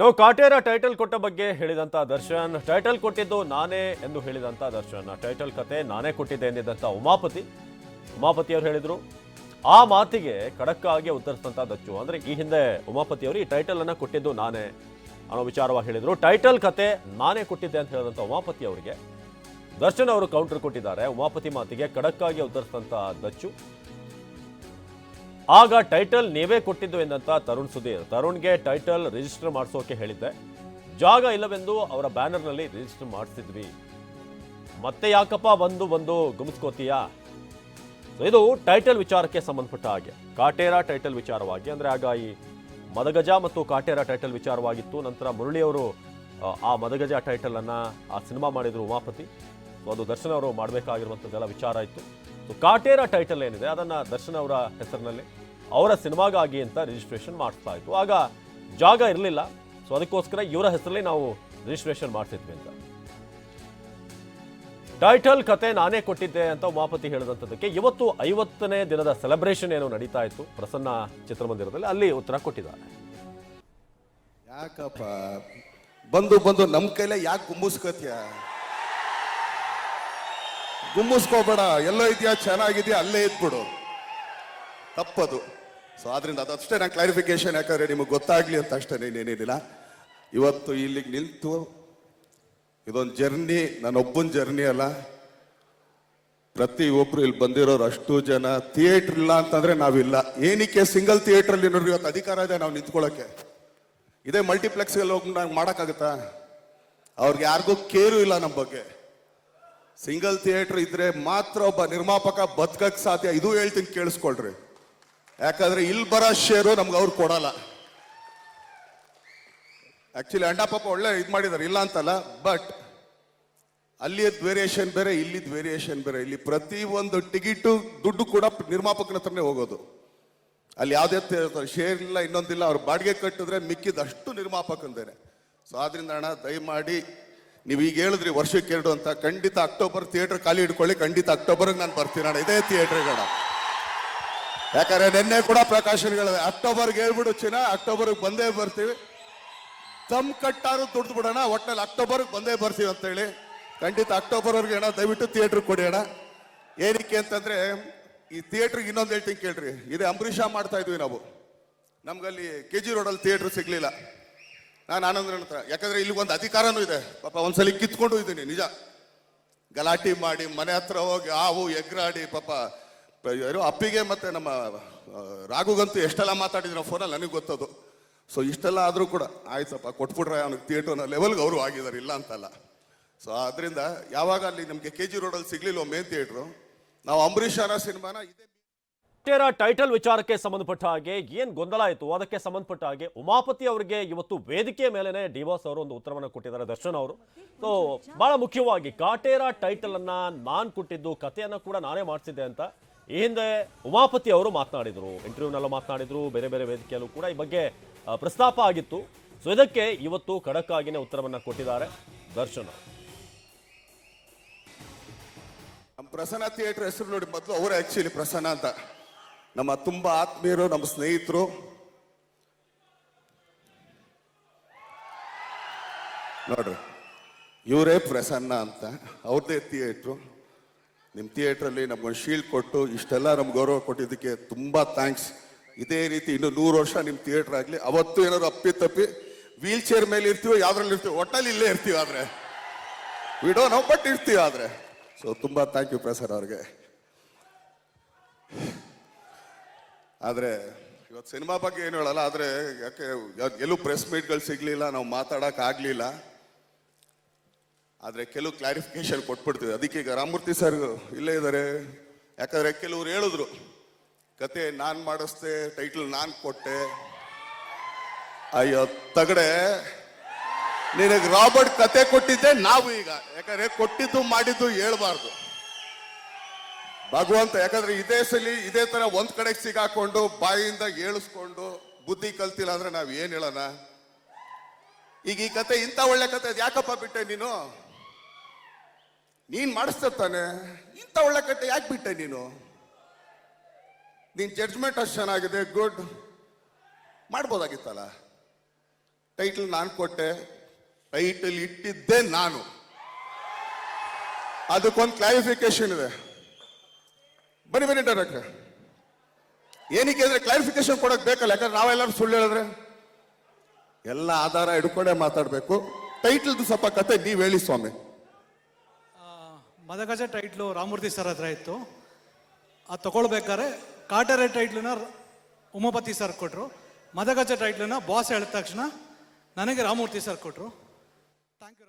ನಾವು ಕಾಟೇರ ಟೈಟಲ್ ಕೊಟ್ಟ ಬಗ್ಗೆ ಹೇಳಿದಂತ ದರ್ಶನ್. ಟೈಟಲ್ ಕೊಟ್ಟಿದ್ದು ನಾನೇ ಎಂದು ಹೇಳಿದಂತ ದರ್ಶನ್. ಟೈಟಲ್ ಕತೆ ನಾನೇ ಕೊಟ್ಟಿದ್ದೆ ಎಂದಿದ್ದಂತ ಉಮಾಪತಿ. ಉಮಾಪತಿ ಅವರು ಹೇಳಿದ್ರು, ಆ ಮಾತಿಗೆ ಖಡಕ್ಕಾಗಿ ಉತ್ತರಿಸಿದಂತ ದಚ್ಚು. ಅಂದ್ರೆ ಈ ಹಿಂದೆ ಉಮಾಪತಿ ಅವರು ಈ ಟೈಟಲ್ ಅನ್ನ ಕೊಟ್ಟಿದ್ದು ನಾನೇ ಅನ್ನೋ ವಿಚಾರವಾಗಿ ಹೇಳಿದ್ರು. ಟೈಟಲ್ ಕತೆ ನಾನೇ ಕೊಟ್ಟಿದ್ದೆ ಅಂತ ಹೇಳಿದಂತ ಉಮಾಪತಿ ಅವರಿಗೆ ದರ್ಶನ್ ಅವರು ಕೌಂಟರ್ ಕೊಟ್ಟಿದ್ದಾರೆ. ಉಮಾಪತಿ ಮಾತಿಗೆ ಖಡಕ್ಕಾಗಿ ಉತ್ತರಿಸಿದಂತ ದಚ್ಚು. ಆಗ ಟೈಟಲ್ ನೀವೇ ಕೊಟ್ಟಿದ್ದು ಎಂದಂತ ತರುಣ್ ಸುಧೀರ್. ತರುಣ್ಗೆ ಟೈಟಲ್ ರಿಜಿಸ್ಟರ್ ಮಾಡಿಸೋಕೆ ಹೇಳಿದ್ದೆ. ಜಾಗ ಇಲ್ಲವೆಂದು ಅವರ ಬ್ಯಾನರ್ನಲ್ಲಿ ರಿಜಿಸ್ಟರ್ ಮಾಡಿಸಿದ್ವಿ. ಮತ್ತೆ ಯಾಕಪ್ಪ ಬಂದು ಬಂದು ಗುಮಿಸ್ಕೋತೀಯಾ? ಇದು ಟೈಟಲ್ ವಿಚಾರಕ್ಕೆ ಸಂಬಂಧಪಟ್ಟ ಹಾಗೆ. ಕಾಟೇರ ಟೈಟಲ್ ವಿಚಾರವಾಗಿ ಅಂದ್ರೆ ಆಗ ಈ ಮದಗಜ ಮತ್ತು ಕಾಟೇರ ಟೈಟಲ್ ವಿಚಾರವಾಗಿತ್ತು. ನಂತರ ಮುರಳಿಯವರು ಆ, ಮದಗಜ ಟೈಟಲ್ ಅನ್ನ ಆ ಸಿನಿಮಾ ಮಾಡಿದ್ರು ಉಮಾಪತಿ. ಅದು ದರ್ಶನ್ ಅವರು ಮಾಡಬೇಕಾಗಿರುವಂಥದ್ದೆಲ್ಲ ವಿಚಾರ ಇತ್ತು. ಸೊ ಕಾಟೇರ ಟೈಟಲ್ ಏನಿದೆ, ಅದನ್ನ ದರ್ಶನ್ ಅವರ ಹೆಸರಿನಲ್ಲಿ, ಅವರ ಸಿನಿಮಾಗಾಗಿ ಅಂತ ರಿಜಿಸ್ಟ್ರೇಷನ್ ಮಾಡಿಸ್ತಾ ಇತ್ತು. ಆಗ ಜಾಗ ಇರಲಿಲ್ಲ. ಸೊ ಅದಕ್ಕೋಸ್ಕರ ಇವರ ಹೆಸರಲ್ಲಿ ನಾವು ರಿಜಿಸ್ಟ್ರೇಷನ್ ಮಾಡ್ತಿದ್ವಿ ಅಂತ. ಟೈಟಲ್ ಕತೆ ನಾನೇ ಕೊಟ್ಟಿದ್ದೆ ಅಂತ ಉಮಾಪತಿ ಹೇಳಿದಂಥದ್ದಕ್ಕೆ ಇವತ್ತು ಐವತ್ತನೇ ದಿನದ ಸೆಲೆಬ್ರೇಷನ್ ಏನು ನಡೀತಾ ಇತ್ತು ಪ್ರಸನ್ನ ಚಿತ್ರಮಂದಿರದಲ್ಲಿ, ಅಲ್ಲಿ ಉತ್ತರ ಕೊಟ್ಟಿದ್ದಾರೆ. ಯಾಕಪ್ಪ? ಬಂದು ಬಂದು ನಮ್ಮ ಕೈಲೇ ಯಾಕೆ ಗುಮ್ಮಿಸ್ಕೋತೀಯ ಗುಮ್ಮಿಸ್ಕೋಬೇಡ ಎಲ್ಲ ಇದೆಯಾ, ಚೆನ್ನಾಗಿದೆಯಾ, ಅಲ್ಲೇ ಇದ್ಬಿಡು. ತಪ್ಪದು. ಸೊ ಆದ್ರಿಂದ ಅದಷ್ಟೇ ನಾನು ಕ್ಲಾರಿಫಿಕೇಶನ್ ಯಾಕಂದ್ರೆ ನಿಮಗೆ ಗೊತ್ತಾಗ್ಲಿ ಅಂತ ಅಷ್ಟೇ ನೀನೇನಿಲ್ಲ ಇವತ್ತು ಇಲ್ಲಿಗೆ ನಿಂತು ಇದೊಂದು ಜರ್ನಿ ನನ್ನೊಬ್ಬನ ಜರ್ನಿ ಅಲ್ಲ. ಪ್ರತಿ ಒಬ್ರು ಇಲ್ಲಿ ಬಂದಿರೋರು ಅಷ್ಟು ಜನ. ಥಿಯೇಟರ್ ಇಲ್ಲ ಅಂತಂದ್ರೆ ನಾವಿಲ್ಲ. ಏನಕ್ಕೆ ಸಿಂಗಲ್ ಥಿಯೇಟರ್ ನೋಡ್ರಿ ಇವತ್ತು ಅಧಿಕಾರ ಇದೆ ನಾವು ನಿಂತ್ಕೊಳ್ಳೋಕೆ ಇದೇ ಮಲ್ಟಿಪ್ಲೆಕ್ಸ್ ಹೋಗಿ ನಾವು ಮಾಡೋಕ್ಕಾಗತ್ತಾ? ಅವ್ರಿಗೆ ಯಾರಿಗೂ ಕೇರು ಇಲ್ಲ ನಮ್ಮ ಬಗ್ಗೆ. ಸಿಂಗಲ್ ಥಿಯೇಟರ್ ಇದ್ರೆ ಮಾತ್ರ ಒಬ್ಬ ನಿರ್ಮಾಪಕ ಬದುಕಕ್ ಸಾಧ್ಯ. ಇದು ಹೇಳ್ತೀನಿ ಕೇಳಿಸ್ಕೊಳ್ರಿ. ಯಾಕಂದ್ರೆ ಇಲ್ಲಿ ಬರೋ ಶೇರು ನಮ್ಗೆ ಅವ್ರು ಕೊಡಲ್ಲ. ಆಕ್ಚುಲಿ ಅಂಡ ಪಾಪ ಒಳ್ಳೆ ಇದು ಮಾಡಿದ್ದಾರೆ ಇಲ್ಲ ಅಂತಲ್ಲ ಬಟ್ ಅಲ್ಲಿಯದ್ ವೇರಿಯೇಷನ್ ಬೇರೆ, ಇಲ್ಲಿದ್ ವೇರಿಯೇಷನ್ ಬೇರೆ. ಇಲ್ಲಿ ಪ್ರತಿ ಒಂದು ಟಿಕೆಟು ದುಡ್ಡು ಕೂಡ ನಿರ್ಮಾಪಕನ ಹತ್ರನೇ ಹೋಗೋದು. ಅಲ್ಲಿ ಯಾವುದೇ ಶೇರ್ ಇಲ್ಲ, ಇನ್ನೊಂದಿಲ್ಲ. ಅವ್ರು ಬಾಡಿಗೆ ಕಟ್ಟಿದ್ರೆ ಮಿಕ್ಕಿದಷ್ಟು ನಿರ್ಮಾಪಕಂದೇನೆ. ಸೊ ಆದ್ರಿಂದ ಅಣ್ಣ, ದಯಮಾಡಿ ನೀವು ಈಗ ಹೇಳಿದ್ರಿ ವರ್ಷಕ್ಕೆ ಎರಡು ಅಂತ. ಖಂಡಿತ ಅಕ್ಟೋಬರ್ ಥಿಯೇಟರ್ ಖಾಲಿ ಇಟ್ಕೊಳ್ಳಿ, ಖಂಡಿತ ಅಕ್ಟೋಬರ್ಗೆ ನಾನು ಬರ್ತೀನಿ ಅಣ್ಣ ಇದೇ ಥಿಯೇಟರ್ಗಳ ಯಾಕಂದ್ರೆ ನಿನ್ನೆ ಕೂಡ ಪ್ರಕಾಶನಗಳು ಅಕ್ಟೋಬರ್ಗೆ ಹೇಳ್ಬಿಡು ಚಿನ್ನ, ಅಕ್ಟೋಬರ್ಗೆ ಬಂದೇ ಬರ್ತೀವಿ. ದಮ್ ಕಟ್ಟಾರು ದುಡ್ದು ಬಿಡೋಣ ಒಟ್ಟಿನಲ್ಲಿ ಅಕ್ಟೋಬರ್ಗೆ ಬಂದೇ ಬರ್ತೀವಿ ಅಂತ ಹೇಳಿ. ಖಂಡಿತ ಅಕ್ಟೋಬರ್ವರೆಗೆ ಅಣ್ಣ, ದಯವಿಟ್ಟು ಥಿಯೇಟರ್ ಕೊಡಿ ಅಣ್ಣ. ಏನಕ್ಕೆ ಅಂತಂದ್ರೆ, ಈ ಥಿಯೇಟ್ರಿಗೆ ಇನ್ನೊಂದು ಹೇಳ್ತೀನಿ ಕೇಳ್ರಿ. ಇದೇ ಅಂಬರೀಷ ಮಾಡ್ತಾ ಇದ್ವಿ ನಾವು. ನಮ್ಗಲ್ಲಿ ಕೆ ಜಿ ರೋಡಲ್ಲಿ ಥಿಯೇಟ್ರ್ ಸಿಗ್ಲಿಲ್ಲ. ನಾನು ಆನಂದ್ರ ಹತ್ರ. ಯಾಕಂದ್ರೆ ಇಲ್ಲಿ ಒಂದು ಅಧಿಕಾರನೂ ಇದೆ. ಪಾಪ ಒಂದ್ಸಲಿ ಕಿತ್ಕೊಂಡು ಇದ್ದೀನಿ, ನಿಜ. ಗಲಾಟೆ ಮಾಡಿ ಮನೆ ಹತ್ರ ಹೋಗಿ ಹಾವು ಎಗ್ರಾಡಿ, ಪಾಪ ಯಾರು ಅಪ್ಪಿಗೆ ಮತ್ತೆ ನಮ್ಮ ರಾಘುಗಂತೂ ಎಷ್ಟೆಲ್ಲ ಮಾತಾಡಿದ್ರು ಫೋನಲ್ಲಿ ನನಗೆ ಗೊತ್ತದು. ಸೊ ಇಷ್ಟೆಲ್ಲ ಆದರೂ ಕೂಡ ಆಯ್ತಪ್ಪ, ಕೊಟ್ಬಿಟ್ರೆ ಅವ್ನಿಗೆ ಥಿಯೇಟರ್ನ ಲೆವೆಲ್ಗೆ ಅವರು ಆಗಿದ್ದಾರೆ, ಇಲ್ಲ ಅಂತಲ್ಲ. ಸೊ ಅದರಿಂದ ಯಾವಾಗ ಅಲ್ಲಿ ನಮಗೆ ಕೆ ಜಿ ರೋಡಲ್ಲಿ ಸಿಗ್ಲಿಲ್ಲ ಮೇನ್ ಥಿಯೇಟ್ರು ನಾವು ಅಂಬರೀಷ್ ಅವರ ಸಿನಿಮಾನ ಇದೇ ಕಾಟೇರ ಟೈಟಲ್ ವಿಚಾರಕ್ಕೆ ಸಂಬಂಧಪಟ್ಟ ಹಾಗೆ ಏನ್ ಗೊಂದಲ ಆಯಿತು? ಅದಕ್ಕೆ ಸಂಬಂಧಪಟ್ಟ ಹಾಗೆ ಉಮಾಪತಿ ಅವರಿಗೆ ಇವತ್ತು ವೇದಿಕೆ ಮೇಲೆನೆ ಡಿವಾಸ್ ಅವರು ಒಂದು ಉತ್ತರವನ್ನು ಕೊಟ್ಟಿದ್ದಾರೆ ದರ್ಶನ್ ಅವರು. ಸೊ ಬಹಳ ಮುಖ್ಯವಾಗಿ ಕಾಟೇರ ಟೈಟಲ್ ಅನ್ನ ನಾನ್ ಕೊಟ್ಟಿದ್ದು, ಕಥೆಯನ್ನು ಕೂಡ ನಾನೇ ಮಾಡಿಸಿದ್ದೆ ಅಂತ ಈ ಹಿಂದೆ ಉಮಾಪತಿ ಅವರು ಮಾತನಾಡಿದ್ರು. ಇಂಟರ್ವ್ಯೂನಲ್ಲೂ ಮಾತನಾಡಿದ್ರು, ಬೇರೆ ಬೇರೆ ವೇದಿಕೆಯಲ್ಲೂ ಕೂಡ ಈ ಬಗ್ಗೆ ಪ್ರಸ್ತಾಪ ಆಗಿತ್ತು. ಸೊ ಇದಕ್ಕೆ ಇವತ್ತು ಖಡಕ್ ಉತ್ತರವನ್ನು ಕೊಟ್ಟಿದ್ದಾರೆ ದರ್ಶನ್ ಪ್ರಸನ್ನ ಥಿಯೇಟರ್ ಹೆಸರು ನೋಡಿ, ಮೊದಲು ಅವರೇ ಆಕ್ಚುಲಿ ಪ್ರಸನ್ನ ಅಂತ. ನಮ್ಮ ತುಂಬ ಆತ್ಮೀಯರು, ನಮ್ಮ ಸ್ನೇಹಿತರು. ನೋಡ್ರಿ, ಇವರೇ ಪ್ರಸನ್ನ ಅಂತ, ಅವ್ರದ್ದೇ ಥಿಯೇಟ್ರು ನಿಮ್ಮ ಥಿಯೇಟ್ರಲ್ಲಿ ನಮ್ಗೊಂದು ಶೀಲ್ಡ್ ಕೊಟ್ಟು, ಇಷ್ಟೆಲ್ಲ ನಮ್ಗೆ ಗೌರವ ಕೊಟ್ಟಿದ್ದಕ್ಕೆ ತುಂಬ ಥ್ಯಾಂಕ್ಸ್ ಇದೇ ರೀತಿ ಇನ್ನು ನೂರು ವರ್ಷ ನಿಮ್ಮ ಥಿಯೇಟ್ರ್ ಆಗಲಿ, ಅವತ್ತು ಏನಾದ್ರು ಅಪ್ಪಿ ತಪ್ಪಿ ವೀಲ್ ಚೇರ್ ಮೇಲೆ ಇರ್ತೀವೋ, ಯಾವ್ದ್ರಲ್ಲಿ ಇರ್ತೀವಿ ಒಟ್ಟಲ್ಲಿ ಇಲ್ಲೇ ಇರ್ತೀವಿ ಆದರೆ. ವಿಡೋ ನಾವು ಬಟ್ ಇರ್ತೀವಿ ಆದರೆ. ಸೊ ತುಂಬ ಥ್ಯಾಂಕ್ ಯು ಪ್ರಸರ್ ಅವ್ರಿಗೆ. ಆದ್ರೆ ಇವತ್ತು ಸಿನಿಮಾ ಬಗ್ಗೆ ಏನು ಹೇಳಲ್ಲ, ಆದರೆ ಯಾಕೆ ಎಲ್ಲೂ ಪ್ರೆಸ್ ಮೀಟ್ಗಳು ಸಿಗ್ಲಿಲ್ಲ, ನಾವು ಮಾತಾಡೋಕ್ಕಾಗಲಿಲ್ಲ ಆದ್ರೆ ಕೆಲವು ಕ್ಲಾರಿಫಿಕೇಶನ್ ಕೊಟ್ಬಿಡ್ತೀವಿ. ಅದಕ್ಕೆ ಈಗ ರಾಮಮೂರ್ತಿ ಸರ್ ಇಲ್ಲೇ ಇದ್ದಾರೆ ಯಾಕಂದ್ರೆ ಕೆಲವ್ರು ಹೇಳಿದ್ರು, ಕತೆ ನಾನು ಮಾಡಿಸ್ದೆ ಟೈಟಲ್ ನಾನು ಕೊಟ್ಟೆ. ಅಯ್ಯೋ, ತಗಡೆ. ನಿನಗೆ ರಾಬರ್ಟ್ ಕತೆ ಕೊಟ್ಟಿದ್ದೆ, ನಾವು ಈಗ. ಯಾಕಂದ್ರೆ ಕೊಟ್ಟಿದ್ದು ಮಾಡಿದ್ದು ಹೇಳ್ಬಾರ್ದು. ಭಗವಂತ, ಯಾಕಂದ್ರೆ ಇದೇ ಸಲಿ ಇದೇ ತರ ಒಂದ್ ಕಡೆ ಸಿಗಾಕೊಂಡು ಬಾಯಿಂದ ಏಳಿಸ್ಕೊಂಡು ಬುದ್ಧಿ ಕಲ್ತಿಲ್ಲ ಅಂದ್ರೆ ನಾವ್ ಏನ್ ಹೇಳೋಣ? ಈಗ ಈ ಕತೆ ಇಂಥ ಒಳ್ಳೆ ಕತೆ ಯಾಕಪ್ಪ ಬಿಟ್ಟೆ ನೀನು? ನೀನ್ ಮಾಡಿಸ್ತಾನೆ ಇಂಥ ಒಳ್ಳೆ ಕತೆ ಯಾಕೆ ಬಿಟ್ಟೆ ನೀನು? ನಿನ್ ಜಡ್ಜ್ಮೆಂಟ್ ಅಷ್ಟು ಚೆನ್ನಾಗಿದೆ ಗುಡ್ ಮಾಡ್ಬೋದಾಗಿತ್ತಲ್ಲ? ಟೈಟಲ್ ನಾನು ಕೊಟ್ಟೆ ಟೈಟಲ್ ಇಟ್ಟಿದ್ದೆ ನಾನು. ಅದಕ್ಕೊಂದು ಕ್ಲಾರಿಫಿಕೇಶನ್ ಇದೆ. ಬನ್ನಿ ಬನ್ನಿ ಡೈರೆಕ್ಟರ್ ಏನಕ್ಕೆ ಅಂದ್ರೆ ಕ್ಲಾರಿಫಿಕೇಶನ್ ಕೊಡಕ್ ಬೇಕಲ್ಲ, ಯಾಕಂದ್ರೆ ನಾವೆಲ್ಲರೂ ಸುಳ್ಳು ಹೇಳಿದ್ರೆ. ಎಲ್ಲ ಆಧಾರ ಹಿಡ್ಕೊಂಡೇ ಮಾತಾಡಬೇಕು. ಟೈಟಲ್ದು ಸ್ವಲ್ಪ ಕತೆ ನೀವ್ ಹೇಳಿ ಸ್ವಾಮಿ. ಮದಗಜ ಟೈಟ್ಲು ರಾಮೂರ್ತಿ ಸರ್ ಹತ್ರ ಇತ್ತು. ಅದು ತಗೊಳ್ಬೇಕಾದ್ರೆ ಕಾಟರೆ ಟೈಟ್ಲನ್ನ ಉಮಾಪತಿ ಸರ್ ಕೊಟ್ಟರು ಮದಗಜ ಟೈಟ್ಲನ್ನ ಬಾಸ್ ಹೇಳಿದ ತಕ್ಷಣ ನನಗೆ ರಾಮೂರ್ತಿ ಸರ್ ಕೊಟ್ಟರು ಥ್ಯಾಂಕ್ ಯು